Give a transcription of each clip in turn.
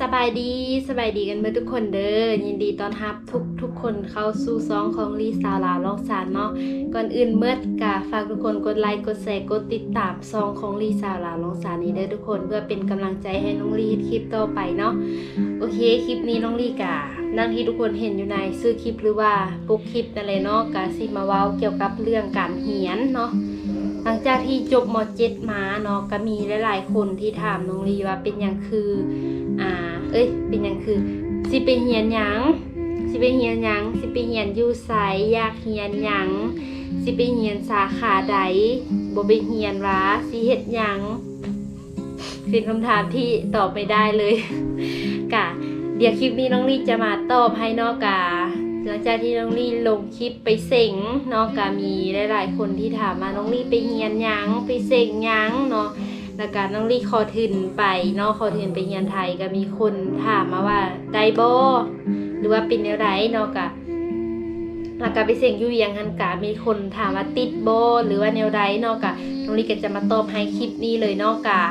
สบายดีสบายดีกันเมื่อทุกคนเด้อยินดีต้อนรับทุกทุกคนเข้าสู่ซองของลีสาวลาวลองสารเนาะก่อนอื่นเมื่อกะฝากทุกคนกดไลค์กดแชร์กดติดตามซองของลีสาวลาวลองสารนี้เด้อทุกคนเพื่อเป็นกำลังใจให้น้องลีคลิปต่อไปเนาะโอเคคลิปนี้น้องลีกะนั่งที่ทุกคนเห็นอยู่ในซื้อคลิปหรือว่าปุ๊กคลิปนั่นเลยเนาะกะสิมาเว้าเกี่ยวกับเรื่องการเหียนเนาะ หลังจากที่จบม .7 มาเนาะก็มีหลายๆคนที่ถามน้องลีว่าเป็นหยังคืออ่าเอ้ยเป็นหยังคือสิไปเฮียนหยังสิไปเฮียนหยังสิไปเฮียนอยู่ไสอยากเฮียนหยังสิไปเฮียนสาขาใดบ่ไปเฮียนว่าสิเฮ็ดหยังเป็นคำถามที่ตอบไม่ได้เลยกะเดี๋ยวคลิปนี้น้องลี่จะมาตอบให้นอกกา หลังจากที่น้องลี่ลงคลิปไปเสงเนาะกามีหลายๆคนที่ถามมาน้องลี่ไปเฮียนยังไปเสงยังเนาะแล้วก็น้องลี่ขอทุนไปเนาะขอทุนไปเฮียนไทยก็มีคนถามมาว่าได้บ่หรือว่าเป็นแนวใดเนาะกะแล้วก็ไปเส็งยู่เวียงหันกะมีคนถามว่าติดโบหรือว่าแนวใดเนาะกะน้องลี่ก็จะมาตอบให้คลิปนี้เลยเนาะกะ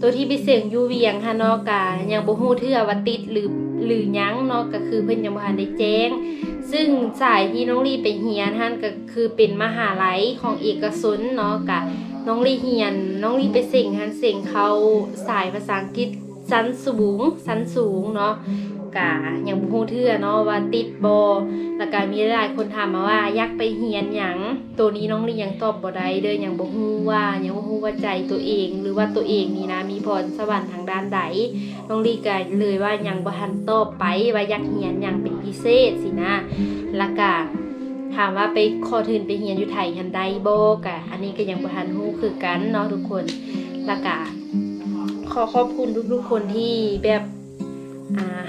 ตัวที่ไปเสียงยูเวียงฮะเนาะกะยังบ่ฮู้เทื่อว่าติดหรือหรือยังเนาะก็คือเพิ่นยังบ่ทันได้แจ้ง ซึ่งสายที่น้องลีไปเฮียนท่านก็คือเป็นมหาลัยของเอกชนเนาะกะน้องลีเฮียน น้องลีไปเสียงท่านเสียงเขาสายภาษาอังกฤษชั้นสูงชั้นสูงเนาะกะยังบูเทื่อเนาะว่าติดบ่แล้วก็มีหลายคนถามมาว่าอยากไปเฮียนหยังตัวนี้น้องลียังตอบบ่ได้เด้อยังบ่ฮู้ว่ายังบ่ฮู้ว่าใจตัวเอง หรือว่าตัวเองนี่นะมีพรสวรรค์ทางด้านใดน้องลีก็เลยว่ายังบ่ทันตอบไปว่าอยากเรียนอย่างเป็น พิเศษสินะแล้วก็ถามว่าไปขอทุนไปเรียนอยู่ไทยหันใดโบ่กะอันนี้ก็ยังบ่ทันฮู้คือกันเนาะทุกคนแล้วก็ขอขอบคุณทุกๆคนที่แบบ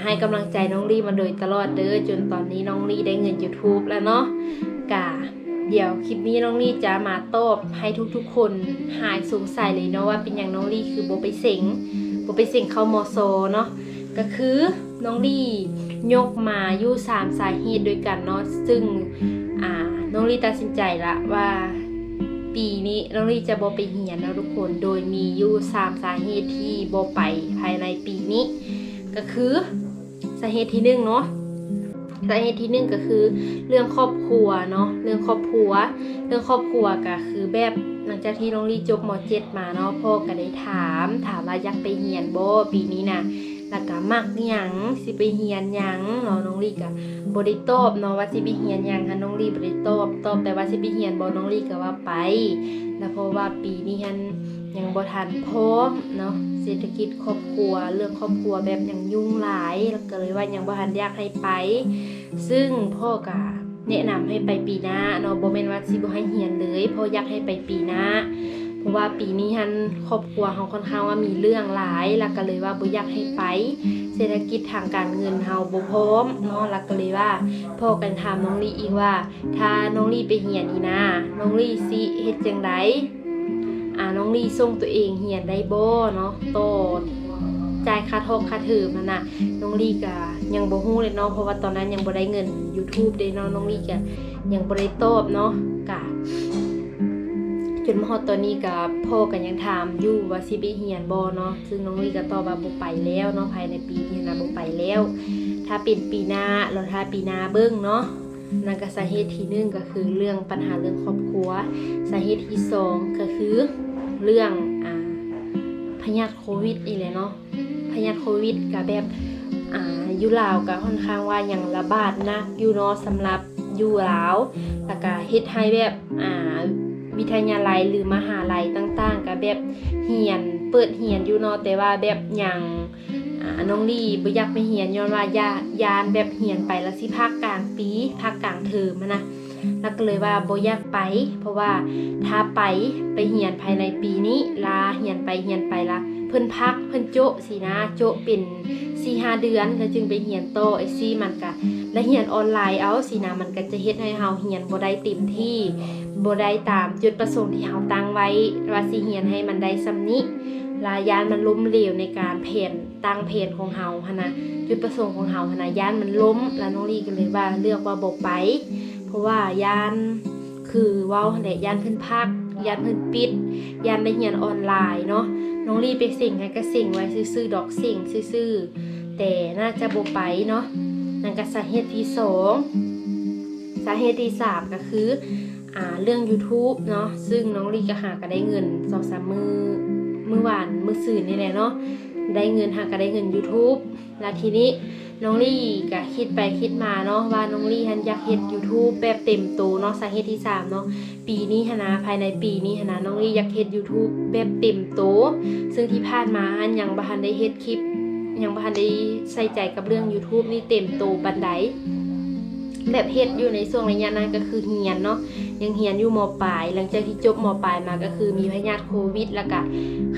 ให้กำลังใจน้องลีมาโดยตลอดเด้อจนตอนนี้น้องลีได้เงิน YouTube แล้วเนาะกะเดี๋ยวคลิปนี้น้องลีจะมาตอบให้ทุกๆ คนหายสงสัยเลยเนาะว่าเป็นอย่างน้องลีคือโบไปเซ็งบ่ไปเสิ่งเข้ามอโซเนาะก็คือน้องลี่ ยกมาอยู่สามสาเหตุด้วยกันเนาะซึ่งอ่าน้องลี่ตัดสินใจละว่า ปีนี้น้องลี่จะบ่ไปเหียนนะทุกคนโดยมีอยู่สามสาเหตุที่บ่ไปภายในปีนี้ ก็คือสาเหตุที่หนึ่งเนาะสาเหตุที่หนึ่งก็คือเรื่องครอบครัวเนาะเรื่องครอบครัว เรื่องครอบครัวก็คือแบบหลังจากที่น้องลี่จบม .7 มาเนาะพ่อก็ได้ถาม ถามว่าอยากไปเฮียนบ่ปีนี้น่ะ แล้วก็มักหยังสิไปเฮียนหยังเนาะน้องลี่ก็บ่ได้ตอบเนาะว่าสิไปเฮียนหยังค่ะน้องลี่บ่ได้ตอบตอบแต่ว่าสิไปเฮียนบ่น้องลี่ก็ว่าไปแล้วเพราะว่าปีนี้หันยังบ่ทันพร้อมเนาะเศรษฐกิจครอบครัว เรื่องครอบครัวแบบยังยุ่งหลายแล้วก็เลยว่ายังบ่ทันอยากให้ไป ซึ่งพ่อก็แนะนำให้ไปปีหน้าเนาะบ่แม่นว่าสิบ่ให้เฮียนเลยเพราะอยากให้ไปปีหน้า เพราะว่าปีนี้ฮันครอบครัวเฮาค่อนข้างว่ามีเรื่องหลายแล้วก็เลยว่าบ่อยากให้ไป เศรษฐกิจทางการเงินเฮาบ่พร้อมเนาะแล้วก็เลยว่าพ่อกันถามน้องลี่อีกว่า ถ้าน้องลี่ไปเฮียนอีนะน้องลี่สิเฮ็ดจังไดอ่าน้องลี่ส่งตัวเองเฮียนได้บ่เนาะโตจ่ายค่าทอกค่าเทอมันน่ะ น้องลี่ก็ยังบ่ฮู้เลยเนาะเพราะว่าตอนนั้นยังบ่ได้เงิน YouTube เด้เนาะน้องลี่ก็ยังบ่ได้ตอบเนาะกะ จนมาฮอดตอนนี้ก็พ่อก็ยังถามอยู่ว่าสิไปเรียนบ่เนาะซึ่งน้องลีก็ตอบว่าบ่ไปแล้วเนาะภายในปีนี้นะบ่ไปแล้ว ถ้าเป็นปีหน้าแล้วถ้าปีหน้าเบิ่งเนาะนั่นก็สาเหตุที่หนึ่งก็คือเรื่องปัญหาเรื่องครอบครัว สาเหตุที่สองก็คือเรื่องอ่าพยาธิโควิดอีแหละเนาะพยาธิโควิดกับแบบอ่ายู่ลาวก็ค่อนข้างว่าอยังระบาดนักอยู่เนาะสำหรับอยู่ลาวแล้วก็เฮ็ดให้แบบอ่า วิทยาลัยหรือมหาลัยต่างๆก็แบบเฮียนเปิดเฮียนอยู่เนาะแต่ว่าแบบอย่างน้องลี่บ่อยากไปเฮียนย้อนว่ายายานแบบเฮียนไปแล้วสิภาคกลางปีภาคกลางเทอมอะนะแล้วก็เลยว่าบ่อยากไป เพราะว่าถ้าไปไปเฮียนภายในปีนี้ลาเฮียนไปเฮียนไปละเพิ่นพักเพิ่นโจะสินะโจะเป็นสี่ห้าเดือนแล้วจึงไปเรียนโตไอซี่มันก็และเรียนออนไลน์เอาสินะมันก็จะเฮ็ดให้เฮาเรียนบ่ได้เต็มที่ บ่ได้ตามจุดประสงค์ที่เฮาตั้งไว้ว่าสิเรียนให้มันได้ซำนี้ลายานมันล้มเหลวในการแผนตั้งแผนของเฮาหนนะจุดประสงค์ของเฮาหนนะยานมันล้ม แล้วน้องลีก็เลยว่าเลือกว่าบ่ไป เพราะว่ายานคือว้าแหละยานเพิ่นพักยานเพิ่นปิดยานได้เรียนออนไลน์เนาะน้องลีไปสิ่งให้ก็เสิ่งไว้ซื่อๆดอกสิ่งซื่อๆแต่น่าจะบ่ไปเนาะนั่นก็สาเหตุที่สองสาเหตุที่สามก็คือ เรื่อง YouTube เนาะซึ่งน้องลีก็หาก็ได้เงินสองสามมือมือวานมือสื่นนี่แหละเนาะได้เงินหาก็ได้เงิน YouTube แล้วทีนี้น้องลี่ก็คิดไปคิดมาเนาะว่าน้องลี่หันอยากเฮ็ด YouTube แบบเต็มตัวเนาะสาเหตุที่สามเนาะปีนี้หนะภายในปีนี้หนะน้องลี่อยากเฮ็ด YouTube แบบเต็มตัวซึ่งที่ผ่านมาหันยังบ่ทันได้เฮ็ดคลิปยังบ่ทันได้ใส่ใจกับเรื่อง YouTube นี่เต็มโตวบันได แบบเฮ็ดอยู่ในช่วงระยะนั้นก็คือเฮียนเนาะยังเฮียนอยู่มปลาย หลังจากที่จบมปลายมาก็คือมีพยาธิโควิด แล้วก็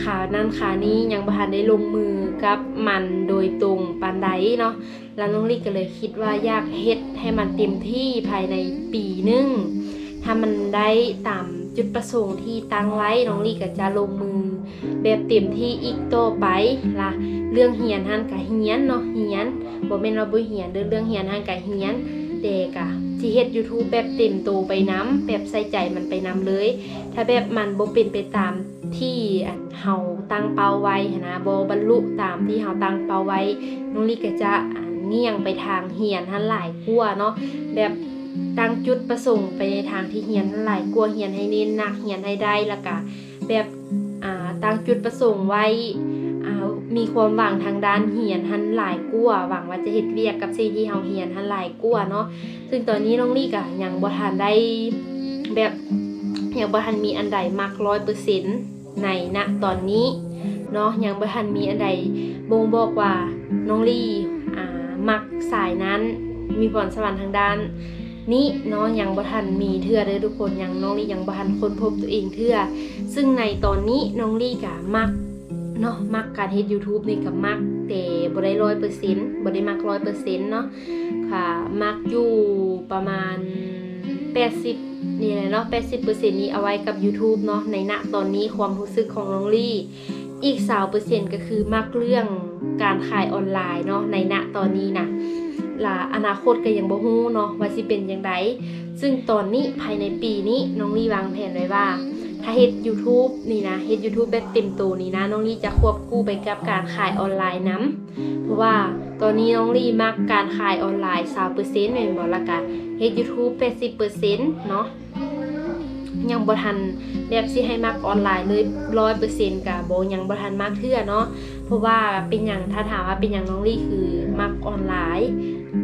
ขานั้นขานี้ยังบ่ทันได้ลงมือกับมันโดยตรงปานใดเนาะแล้วน้องลิก็เลยคิดว่าอยากเฮ็ดให้มันเต็มที่ภายในปีหนึงถ้ามันได้ตามจุดประสงค์ที่ตั้งไว้น้องลิก็จะลงมือ แบบเต็มที่อีกต่อไปล่ะเรื่องเฮียนหันกะเฮียนเนาะเฮียนบ่แม่นว่าบ่เฮียนเด้อเรื่องเฮียนหันกะเฮียน แต่กะสิเฮ็ด YouTube แบบเต็มโตวไปนํแบบใส่ใจมันไปนํเลย ถ้าแบบมันบ่เป็นไปตามที่อันเฮาตั้งเป้าไว้นะบ่บรรลุตามที่เฮาตั้งเป้าไว้น้องลิก็จะอันเงี่ยงไปทางเฮียนหันหลายกว่าเนาะแบบตั้งจุดประสงค์ไปในทางที่เฮียนหันหลายกว่าเฮียนให้เน้นหนักเฮียนให้ได้ล้วก็แบบตั้งจุดประสงค์ไว้ มีความหวังทางด้านเหียนหันหลายกลัวหวังว่าจะเฮ็ดเวียกกับสิ่งที่เฮาเฮียนหันหลายกลัวเนาะซึ่งตอนนี้น้องลี่ก็ยังบ่ทันได้แบบยังบ่ทันมีอันใดมัก100%ในณตอนนี้เนาะยังบ่ทันมีอันใดบ่งบอกว่าน้องลี่อ่ามักสายนั้น มีพรสวรรค์ทางด้านนี้เนาะยังบ่ทันมีเทื่อเด้อทุกคนยังน้องลี่ยังบ่ทันค้นพบตัวเองเทื่อ ซึ่งในตอนนี้น้องลี่ก็มัก เนาะมักการเฮ็ด YouTube นี่ก็มักแต่บ่ได้ร้อยเปอร์เซ็นต์บ่ได้มักร้อยเปอร์เซ็นต์เนาะค่ะมักอยู่ประมาณ 80นี่แหละเนาะ80%นี้เอาไว้กับ YouTube เนาะในณตอนนี้ความรู้สึกของน้องลี่ อีก20%ก็คือมักเรื่องการขายออนไลน์เนาะในณตอนนี้นะล่ะอนาคตก็ยังบ่ฮู้เนาะว่าสิเป็นจังไดซึ่งตอนนี้ภายในปีนี้น้องลี่วางแผนไว้ว่า ถ้าเฮ็ด YouTube นี่นะเฮ็ด YouTube แบบเต็มตัวนี่นะ น้องลี่จะควบคู่ไปกับการขายออนไลน์นํเพราะว่าตอนนี้น้องลี่มักการขายออนไลน์20%แม่นบ่ล่ะกะเฮ็ด YouTube 80%เซ็นต์เนาะยังบ่ทันแบบสิให้มักออนไลน์เลย100%กะบ่ยังบ่ทันมักเทื่อเนาะเพราะว่าเป็นหยังถ้าถามว่าเป็นหยังน้องลี่คือมักออนไลน์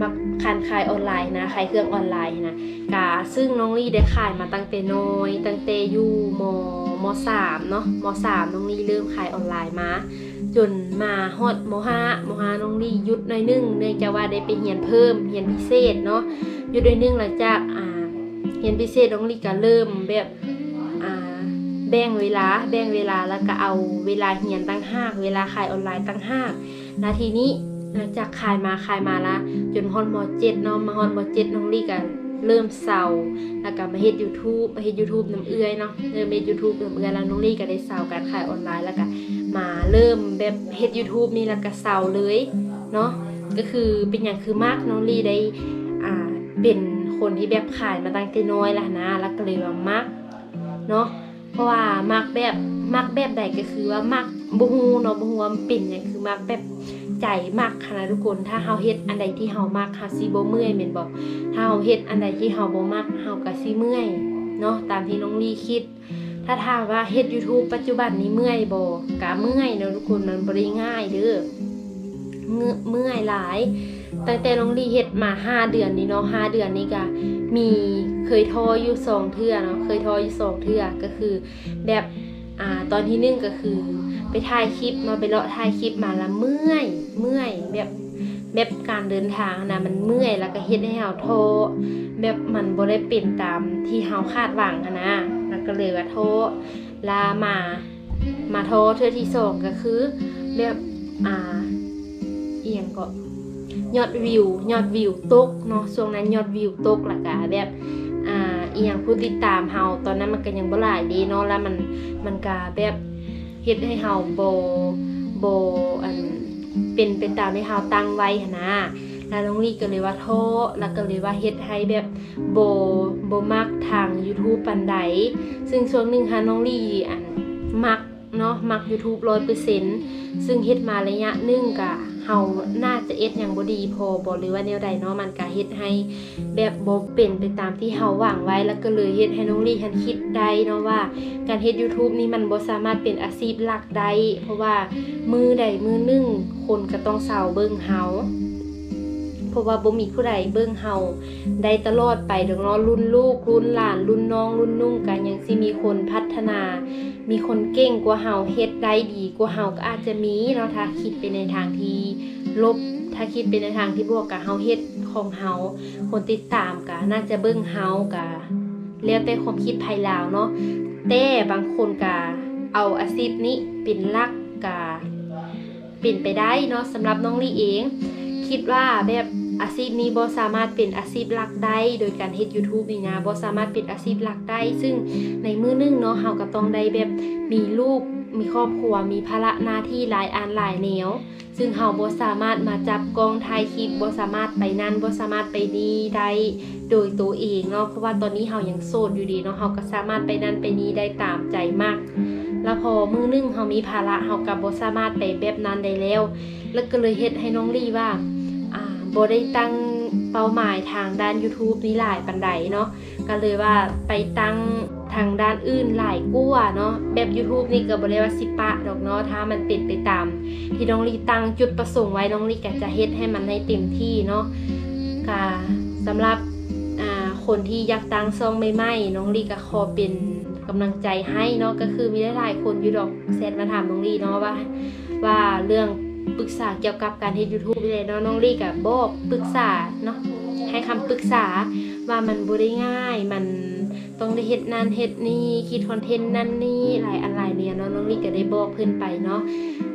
มักการขายออนไลน์นะขายเครื่องออนไลน์นะกะซึ่งน้องลี่ได้ขายมาตั้งแต่น้อย ตั้งแต่อยู่มมสามเนาะมสามน้องลี่เริ่มขายออนไลน์มา จนมาฮอดมห้ามห้าน้องลี่หยุดหน่อยนึงเนื่องจากว่าได้ไปเรียนเพิ่มเรียนพิเศษเนาะหยุดหน่อยนึงหลังจากอ่าเรียนพิเศษน้องลี่ก็เริ่มแบบแบ่งเวลา แบ่งเวลาแล้วก็เอาเวลาเรียนตั้งห้าเวลาขายออนไลน์ตั้งห้านาทีนี้ หลังจากขายมาขายมาละจนฮอนมเจ็ดเนาะมาฮอนมเจ็ดน้องลี่ก็เริ่มเศร้าแล้วก็มาเฮ็ด YouTube มาเฮ็ด YouTube น้ำเอื้อยเนาะเริ่มเฮ็ด YouTube น้ำเอื้อยแล้วน้องลี่ก็ได้เศร้าการขายออนไลน์แล้วก็มาเริ่มแบบเฮ็ด YouTube นี่แล้วก็เศร้าเลยเนาะก็คือเป็นอย่างคือมากน้องลี่ได้อ่าเป็นคนที่แบบขายมาตั้งแต่น้อยแล้วนะแล้วก็เลยว่ามักเนาะเพราะว่ามักแบบมักแบบใดก็คือว่ามักบ่ฮู้เนาะบ่ฮู้ว่ามันเป็นหยังคือมักแบบ ใจมากค่ะนะทุกคน ถ้าเฮาเฮ็ดอันใดที่เฮามักเฮาสิบ่เมื่อยแม่นบ่ถ้าเฮาเฮ็ดอันใดที่เฮาบ่มักเฮาก็สิเมื่อยเนาะตามที่น้องลี่คิด ถ้าถามว่าเฮ็ด YouTube ปัจจุบันนี้เมื่อยบ่ก็เมื่อยเนาะทุกคนมันบ่ได้ง่ายเด้อเมื่อเมื่อยหลายตั้งแต่น้องลี่เฮ็ดมา 5 เดือนนี้เนาะ5เดือนนี้ก็มีเคยท้ออยู่สองเทื่อเนาะเคยท้ออยู่สองเทื่อก็คือแบบอ่าตอนที่หนึ่งก็คือ ไปถ่ายคลิปเนาไปเลาะถ่ายคลิปมาแล้วเมื่อยเมื่อยแบบแบบการเดินทางนะมันเมื่อยแล้วก็เฮ็ดให้เฮาโท้อแบบมันบ่ได้เป็นตามที่เฮาคาดหวังอะนะแล้วก็เลยว่าโท้อลามา มาโท้อเทื่อที่สองก็คือแบบอ่าเอียงก็ยอดวิวยอดวิวตกเนาะช่วงนั้นยอดวิวตกล้วก็แบบอ่าอียงผู้ติดตามเฮาตอนนั้นมันก็ยังบ่หลายดีเนาะแล้วมันมันก็แบบ เฮ็ดให้เฮาบ่บ่อันเป็นเป็นตามที่เฮาตั้งไว้หันนะแล้วน้องลี่ก็เลยว่าโทษแล้วก็เลยว่าเฮ็ดให้แบบบ่บ่มักทาง YouTube ปานใดซึ่งช่วงหนึงค่ะน้องลี่อันมักเนาะมัก YouTube 100%ซึ่งเฮ็ดมาระยะหนึงก็ เฮาน่าจะเอ็ดอยังบ่ดีพอบ่หรือว่าแนวใดเนาะมันก็เฮ็ดให้แบบบ่เป็นไปตามที่เฮาหวังไว้แล้วก็เลยเฮ็ดให้น้องลี่ทันคิดได้เนาะว่า การเฮ็ด YouTube นี่มันบ่สามารถเป็นอาชีพหลักได้เพราะว่ามือใดมือหนึงคนก็ต้องเซาเบิ่งเฮา เพราะว่าบ่มีผู้ใดเบิ่งเฮาได้ตลอดไปดอกเนาะรุ่นลูกรุ่นหลาน รุ่นน้อง รุ่นนุ่งก็ยังสิมีคนพัฒนา มีคนเก่งกว่าเฮาเฮ็ดได้ดีกว่าเฮาก็อาจจะมีเนาะถ้าคิดไปในทางที่ลบถ้าคิดไปในทางที่บวกกับเฮาเฮ็ดของเฮาคนติดตามก็น่าจะเบิ่งเฮาก็แล้วแต่ความคิดภายลาวเนาะแต่บางคนก็เอาอาชีพนี้เป็นหลักก็เป็นไปได้เนาะสำหรับน้องลี่เอง คิดว่าแบบ อาชีพนี้บ่สามารถเป็นอาชีพหลักได้ โดยการเฮ็ด YouTube นี่นะบ่สามารถเป็นอาชีพหลักได้ ซึ่งในมือหนึงเนาะเฮาก็ต้องได้แบบมีลูกมีครอบครัวมีภาระหน้าที่หลายอันหลายแนวซึ่งเฮาบ่สามารถมาจับกองถ่ายคลิปบ่สามารถไปนั่นบ่สามารถไปนี่ได้โดยตัวเองเนาะเพราะว่าตอนนี้เฮายังโสดอยู่ดีเนาะเฮาก็สามารถไปนั่นไปนี่ได้ตามใจมาก แล้วพอมือหนึงเฮามีภาระเฮาก็บ่สามารถไปแบบนั้นได้แล้ว แล้วก็เลยเฮ็ดให้น้องลี่ว่า อ่าบ่ได้ตั้งเป้าหมายทางด้าน YouTube นี้หลายปันใดเนาะก็เลยว่าไปตั้งทางด้านอื่นหลายกว่าเนาะแบบ YouTube นี่ก็บ่ได้ว่าสิปะดอกเนาะถ้ามันเป็นไปตาม ที่น้องลีตั้งจุดประสงค์ไว้น้องลีก็จะเฮ็ดให้มันให้เต็มที่เนาะก็สำหรับอ่าคนที่อยากตั้งซองใหม่ๆน้องลีก็ขอเป็นกำลังใจให้เนาะก็คือมีหลายๆคนอยู่ดอกแซดมาถามน้องลีเนาะว่าว่าเรื่อง ปรึกษาเกี่ยวกับการเฮ็ด YouTube นี่แหละเนาะน้องลีก็บอกปรึกษาเนาะให้คำปรึกษาว่ามันบ่ได้ง่าย มันต้องได้เฮ็ดนั่นเฮ็ดนี่คิดคอนเทนต์นั่นนี่หลายอันหลายเนี่ยเนาะน้องลีก็ได้บอกเพิ่นไปเนาะ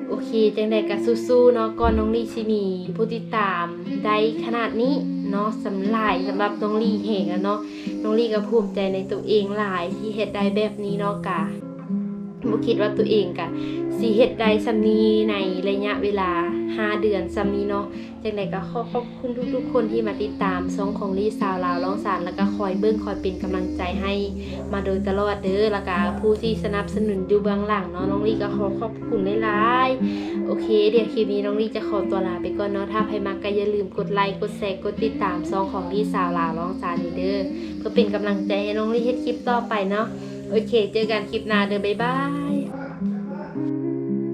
โอเคจังใดก็สู้ๆเนาะก่อนน้องลี่สิมีผู้ติดตามได้ขนาดนี้เนาะสำหรับสำหรับน้องลี่เองอะเนาะน้องลี่ก็ภูมิใจในตัวเองหลายที่เฮ็ดได้แบบนี้เนาะกะ บ่คิดว่าตัวเองกะสิเฮ็ดได้ซำนี้ในระยะเวลา 5 เดือนซำนี้เนาะจังใดก็ขอขอบคุณทุกๆ คนที่มาติดตามช่องของลี่สาวลาวร้องสารแล้วก็คอยเบิ่งคอยเป็นกำลังใจให้มาโดยตลอดเด้อแล้วก็ผู้ที่สนับสนุนอยู่เบื้องหลังเนาะน้องลี่ก็ขอขอบคุณหลายๆโอเค เดี๋ยวคลิปนี้น้องลี่จะขอตัวลาไปก่อนเนาะถ้าใครมาก็อย่าลืมกดไลค์กดแชร์กดติดตามซองของลี่สาวลาวร้องจานนี่เด้อเพื่อเป็นกำลังใจให้น้องลี่เฮ็ดคลิปต่อไปเนาะ โอเค เจอกันคลิปหน้าเด้อบ๊ายบาย